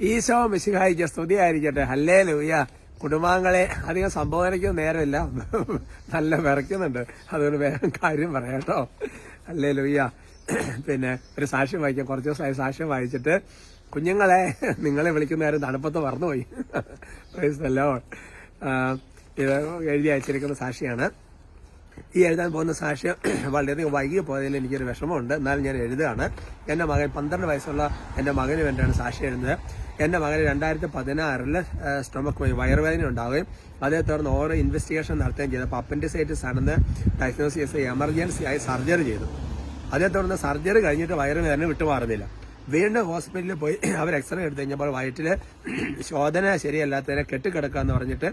ഈശോ മിശിഹായിക്ക് സ്തുതിയായിരിക്കട്ടെ. ഹല്ലേ ലൂയ കുടുംബാംഗങ്ങളെ അധികം സംബോധനയ്ക്കും നേരമില്ല. നല്ല വിറയ്ക്കുന്നുണ്ട്. അതുകൊണ്ട് വേറെ കാര്യം പറയാട്ടോ അല്ലേ ലൂയ്യ പിന്നെ ഒരു സാക്ഷ്യം വായിക്കാം. കുറച്ച് ദിവസമായി സാക്ഷ്യം വായിച്ചിട്ട് കുഞ്ഞുങ്ങളെ നിങ്ങളെ വിളിക്കുന്ന നേരം തണുപ്പത്ത് മറന്നുപോയി. പ്രൈസല്ലോ ഇത് എഴുതി അയച്ചിരിക്കുന്ന സാക്ഷിയാണ്. ഈ എഴുതാൻ പോകുന്ന സാക്ഷ്യം വളരെയധികം വൈകി പോയതിൽ എനിക്കൊരു വിഷമമുണ്ട്. എന്നാലും ഞാൻ എഴുതുകയാണ്. എന്റെ മകൻ പന്ത്രണ്ട് വയസ്സുള്ള എന്റെ മകന് വേണ്ടിയാണ് സാക്ഷി എഴുതുന്നത്. എന്റെ മകന് രണ്ടായിരത്തി പതിനാറിൽ സ്റ്റൊമക്ക് പോയി വയറുവേദന ഉണ്ടാവുകയും അതേ തുടർന്ന് ഓരോ ഇൻവെസ്റ്റിഗേഷൻ നടത്തുകയും ചെയ്തു. ചെയ്തപ്പോൾ അപ്പൻഡിസൈറ്റിസ് ആണെന്ന് ഡയഗ്നോസിസ് എമർജൻസി ആയി സർജറി ചെയ്തു. അതേ തുടർന്ന് സർജറി കഴിഞ്ഞിട്ട് വയറുവേദന വിട്ടുമാറുന്നില്ല. വീണ്ടും ഹോസ്പിറ്റലിൽ പോയി അവർ എക്സ്റേ എടുത്തു കഴിഞ്ഞപ്പോൾ വയറ്റിൽ ശോധന ശരിയല്ലാത്തതിനെ കെട്ടിക്കിടക്കുക എന്ന് പറഞ്ഞിട്ട്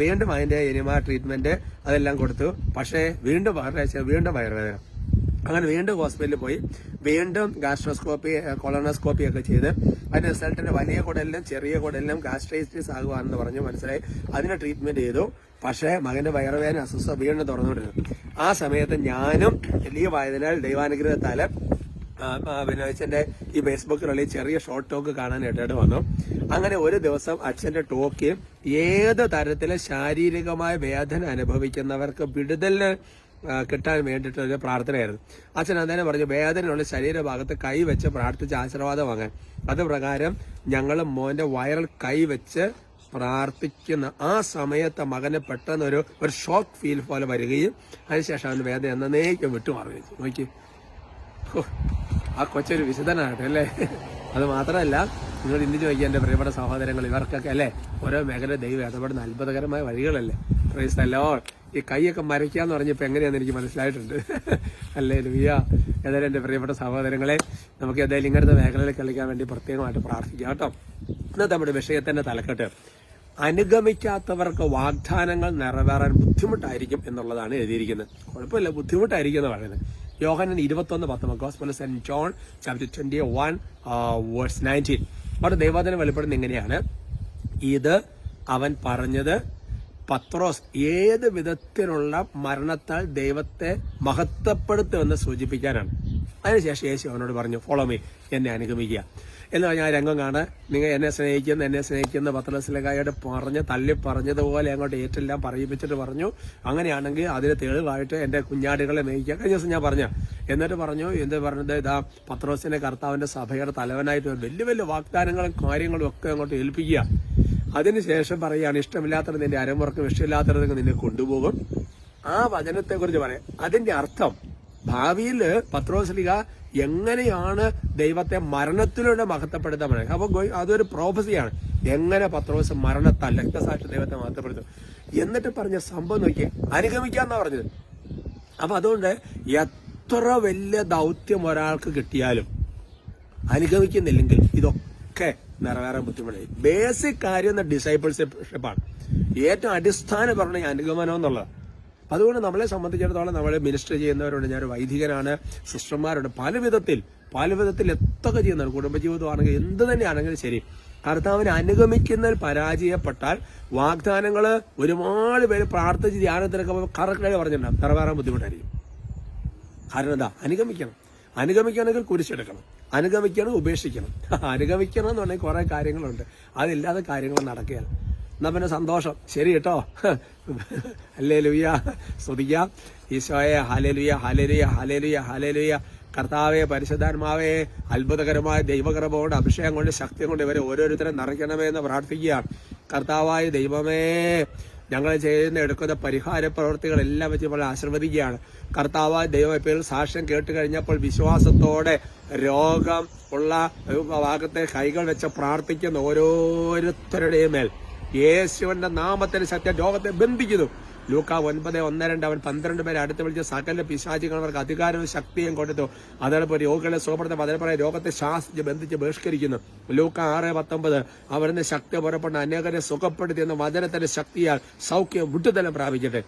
വീണ്ടും അതിന്റെ എനിമ ട്രീറ്റ്മെന്റ് അതെല്ലാം കൊടുത്തു. പക്ഷേ വീണ്ടും വീണ്ടും വയറുവേദന. അങ്ങനെ വീണ്ടും ഹോസ്പിറ്റലിൽ പോയി. വീണ്ടും ഗാസ്ട്രോസ്കോപ്പി കൊളോണോസ്കോപ്പി ഒക്കെ ചെയ്ത് അതിന്റെ റിസൾട്ടിന്റെ വലിയ കുടലിലും ചെറിയ കുടലിലും ഗാസ്ട്രൈറ്റിസ് ആകുവാണെന്ന് പറഞ്ഞു. മനസ്സിലായി? അതിനെ ട്രീറ്റ്മെന്റ് ചെയ്തു. പക്ഷേ മകന്റെ വയറുവേദന അസ്വസ്ഥ വീണ്ടും തുറന്നുകൊണ്ടിരുന്നു. ആ സമയത്ത് ഞാനും ലീവായതിനാൽ ദൈവാനുഗ്രഹത്താൽ ആ, ആ, പിന്നെ അച്ഛന്റെ ഈ ഫേസ്ബുക്കിലുള്ള ചെറിയ ഷോർട്ട് ടോക്ക് കാണാൻ ഇടയിട്ട് വന്നു. അങ്ങനെ ഒരു ദിവസം അച്ഛന്റെ ടോക്ക് ഏത് തരത്തിലെ ശാരീരികമായ വേദന അനുഭവിക്കുന്നവർക്ക് വിടുതലിന് കിട്ടാൻ ഒരു പ്രാർത്ഥനയായിരുന്നു. അച്ഛൻ അന്നേരം പറഞ്ഞു വേദനയുള്ള ശരീരഭാഗത്ത് കൈ വെച്ച് പ്രാർത്ഥിച്ച് ആശീർവാദം വാങ്ങാൻ. അത് പ്രകാരം ഞങ്ങൾ മോന്റെ വയറിൽ കൈ വെച്ച് പ്രാർത്ഥിക്കുന്ന ആ സമയത്ത് മകന് പെട്ടെന്ന് ഒരു ഒരു ഷോക്ക് ഫീൽ പോലെ വരികയും അതിനുശേഷം അവൻ വേദന എന്നേക്കും വിട്ടുമാറുകയും ചെയ്തു. നോക്കി. ആ കൊച്ചൊരു വിശുദ്ധനാകട്ടെ അല്ലേ? അത് മാത്രമല്ല നിങ്ങൾ ഇന്ന് ചോദിക്കുക എന്റെ പ്രിയപ്പെട്ട സഹോദരങ്ങൾ ഇവർക്കൊക്കെ അല്ലേ? ഓരോ മേഖല ദൈവം ഇടപെടുന്ന അത്ഭുതകരമായ വഴികളല്ലേ? ഈ കൈയൊക്കെ മരയ്ക്കാന്ന് പറഞ്ഞപ്പോൾ എങ്ങനെയാണെന്ന് എനിക്ക് മനസ്സിലായിട്ടുണ്ട്. അല്ലേ ലുയ്യ ഏതായാലും എന്റെ പ്രിയപ്പെട്ട സഹോദരങ്ങളെ നമുക്ക് ഏതായാലും ഇങ്ങനത്തെ മേഖലയിൽ കളിക്കാൻ വേണ്ടി പ്രത്യേകമായിട്ട് പ്രാർത്ഥിക്കാം കേട്ടോ. ഇന്നത്തെ നമ്മുടെ വിഷയത്തിന്റെ തലക്കെട്ട്. അനുഗമിക്കാത്തവർക്ക് വാഗ്ദാനങ്ങൾ നിറവേറാൻ ബുദ്ധിമുട്ടായിരിക്കും എന്നുള്ളതാണ് എഴുതിയിരിക്കുന്നത്. കുഴപ്പമില്ല ബുദ്ധിമുട്ടായിരിക്കും എന്ന് പറയുന്നത്. യോഹനൻ ഇരുപത്തൊന്ന് പത്ത് പോലെ saint John chapter twenty one verse nineteen അവിടെ ദൈവാദനം വെളിപ്പെടുന്ന ഇങ്ങനെയാണ്. ഇത് അവൻ പറഞ്ഞത് പത്രോസ് ഏത് വിധത്തിലുള്ള മരണത്താൽ ദൈവത്തെ മഹത്വപ്പെടുത്തുമെന്ന് സൂചിപ്പിക്കാനാണ്. അതിനുശേഷം യേശു അവനോട് പറഞ്ഞു ഫോളോ മീ എന്നെ അനുഗമിക്കുക. എന്ന് പറഞ്ഞാൽ ആ രംഗം കാണാൻ നിങ്ങൾ എന്നെ സ്നേഹിക്കുന്ന എന്നെ സ്നേഹിക്കുന്ന പത്രസിലകായോട് പറഞ്ഞ് തള്ളി പറഞ്ഞതുപോലെ അങ്ങോട്ട് ഏറ്റെല്ലാം പറയിപ്പിച്ചിട്ട് പറഞ്ഞു അങ്ങനെയാണെങ്കിൽ അതിന് തെളിവായിട്ട് എന്റെ കുഞ്ഞാടുകളെ മേയിക്കുക കഴിഞ്ഞ ദിവസം ഞാൻ പറഞ്ഞു എന്നിട്ട് പറഞ്ഞു എന്ത് പറഞ്ഞത്? ഇതാ പത്രോസിനെ കർത്താവിന്റെ സഭയുടെ തലവനായിട്ട് വലിയ വലിയ വാഗ്ദാനങ്ങളും കാര്യങ്ങളും ഒക്കെ അങ്ങോട്ട് ഏൽപ്പിക്കുക. അതിനുശേഷം പറയുകയാണ് ഇഷ്ടമില്ലാത്തത് നിന്റെ അരമുറക്കും ഇഷ്ടമില്ലാത്തത് നിന്നെ കൊണ്ടുപോകും. ആ വചനത്തെ കുറിച്ച് പറയാം. അതിന്റെ അർത്ഥം ഭാവിയിൽ പത്രോസ്ലിക എങ്ങനെയാണ് ദൈവത്തെ മരണത്തിലൂടെ മഹത്വപ്പെടുത്താൻ പറയുന്നത്? അപ്പൊ ഗോയ്- അതൊരു പ്രോഫസിയാണ് എങ്ങനെ പത്രോസ് മരണത്താൽ രക്തസാക്ഷി ദൈവത്തെ മഹത്വപ്പെടുത്തും? എന്നിട്ട് പറഞ്ഞ സംഭവം നോക്കി അനുഗമിക്കാന്നാ പറഞ്ഞത്. അപ്പൊ അതുകൊണ്ട് എത്ര വലിയ ദൗത്യം ഒരാൾക്ക് കിട്ടിയാലും അനുഗമിക്കുന്നില്ലെങ്കിൽ ഇതൊക്കെ നിറവേറാൻ ബുദ്ധിമുട്ടായി ബേസിക് കാര്യം ഡിസൈബിൾഷിപ്പാണ് ഏറ്റവും അടിസ്ഥാന പറഞ്ഞ അനുഗമനം എന്നുള്ളത്. അതുകൊണ്ട് നമ്മളെ സംബന്ധിച്ചിടത്തോളം നമ്മൾ മിനിസ്റ്റർ ചെയ്യുന്നവരുണ്ട്. ഞാൻ വൈദികനാണ് സിസ്റ്റർമാരുണ്ട്. പല വിധത്തിൽ പല വിധത്തിൽ എത്തൊക്കെ ചെയ്യുന്നവർ കുടുംബജീവിതമാണെങ്കിൽ എന്ത് തന്നെയാണെങ്കിലും ശരി. കർത്താവിനെ അനുഗമിക്കുന്നതിൽ പരാജയപ്പെട്ടാൽ വാഗ്ദാനങ്ങൾ ഒരുപാട് പേര് പ്രാർത്ഥിച്ച് ധ്യാനത്തിനൊക്കെ കറക്റ്റായി പറഞ്ഞിട്ടുണ്ടാകും നിറവേറാൻ ബുദ്ധിമുട്ടായിരിക്കും. കാരണം എന്താ? അനുഗമിക്കണം. അനുഗമിക്കണമെങ്കിൽ കുരിശെടുക്കണം. അനുഗമിക്കണം ഉപേക്ഷിക്കണം. അനുഗമിക്കണം എന്ന് പറഞ്ഞാൽ കുറെ കാര്യങ്ങളുണ്ട്. അതില്ലാതെ കാര്യങ്ങൾ നടക്കുകയാണ് എന്നാ പിന്നെ സന്തോഷം. ശരി കേട്ടോ. അല്ലേ ലുയ്യ സ്തുതിക്കാം. ഈശോയെ ഹലലുയ ഹലലുയ ഹലലുയ ഹലലുയ കർത്താവെ പരിശുദ്ധാത്മാവെ അത്ഭുതകരമായ ദൈവകൃപ അഭിഷേകം കൊണ്ട് ശക്തി കൊണ്ട് ഇവരെ ഓരോരുത്തരെ നിറയ്ക്കണമേ എന്ന് പ്രാർത്ഥിക്കുകയാണ്. കർത്താവായ ദൈവമേ ഞങ്ങൾ ചെയ്യുന്ന എടുക്കുന്ന പരിഹാര പ്രവർത്തികളെല്ലാം വെച്ച് നമ്മൾ ആശീർവദിക്കുകയാണ്. കർത്താവ് ദൈവപ്പേരിൽ സാക്ഷ്യം കേട്ട് കഴിഞ്ഞപ്പോൾ വിശ്വാസത്തോടെ രോഗം ഉള്ള ഭാഗത്തെ കൈകൾ വെച്ച് പ്രാർത്ഥിക്കുന്ന ഓരോരുത്തരുടെയും മേൽ. യേശുവിന്റെ നാമത്തിന് സത്യം രോഗത്തെ ബന്ധിക്കുന്നു. ലൂക്ക ഒൻപത് ഒന്ന് രണ്ട് അവൻ പന്ത്രണ്ട് പേരെ അടുത്ത് വിളിച്ച് സകല പിശാചികൾ അവർക്ക് അധികാരവും ശക്തിയും കൊടുത്തു. അതോടൊപ്പം രോഗികളെ സുഖപ്പെടുത്തും അതേപോലെ രോഗത്തെ ശാസിച്ച് ബന്ധിച്ച് ബഹിഷ്കരിക്കുന്നു. ലൂക്ക ആറ് പത്തൊമ്പത് അവരുടെ ശക്തി പുറപ്പെടുന്ന അനേകരെ സുഖപ്പെടുത്തി എന്ന വചനത്തിന്റെ ശക്തിയാൽ സൗഖ്യം വിട്ടുതലം പ്രാപിക്കട്ടെ.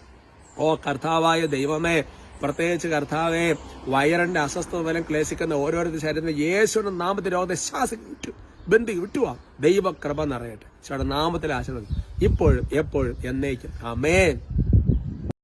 ഓ കർത്താവായ ദൈവമേ പ്രത്യേകിച്ച് കർത്താവെ വയറിന്റെ അസ്വസ്ഥത മൂലം ക്ലേശിക്കുന്ന ഓരോരുത്തർ ശരീരത്തിൽ യേശുവിന്റെ നാമത്തിൽ രോഗത്തെ ശാസിക്കും. ബന്ധി വിട്ടുവാ ദൈവകൃപ നിറയട്ടെ. ചേട്ടാ നാമത്തിൽ ആശീർവദിക്കും. ഇപ്പോഴും എപ്പോഴും എന്നേക്കും. അമേൻ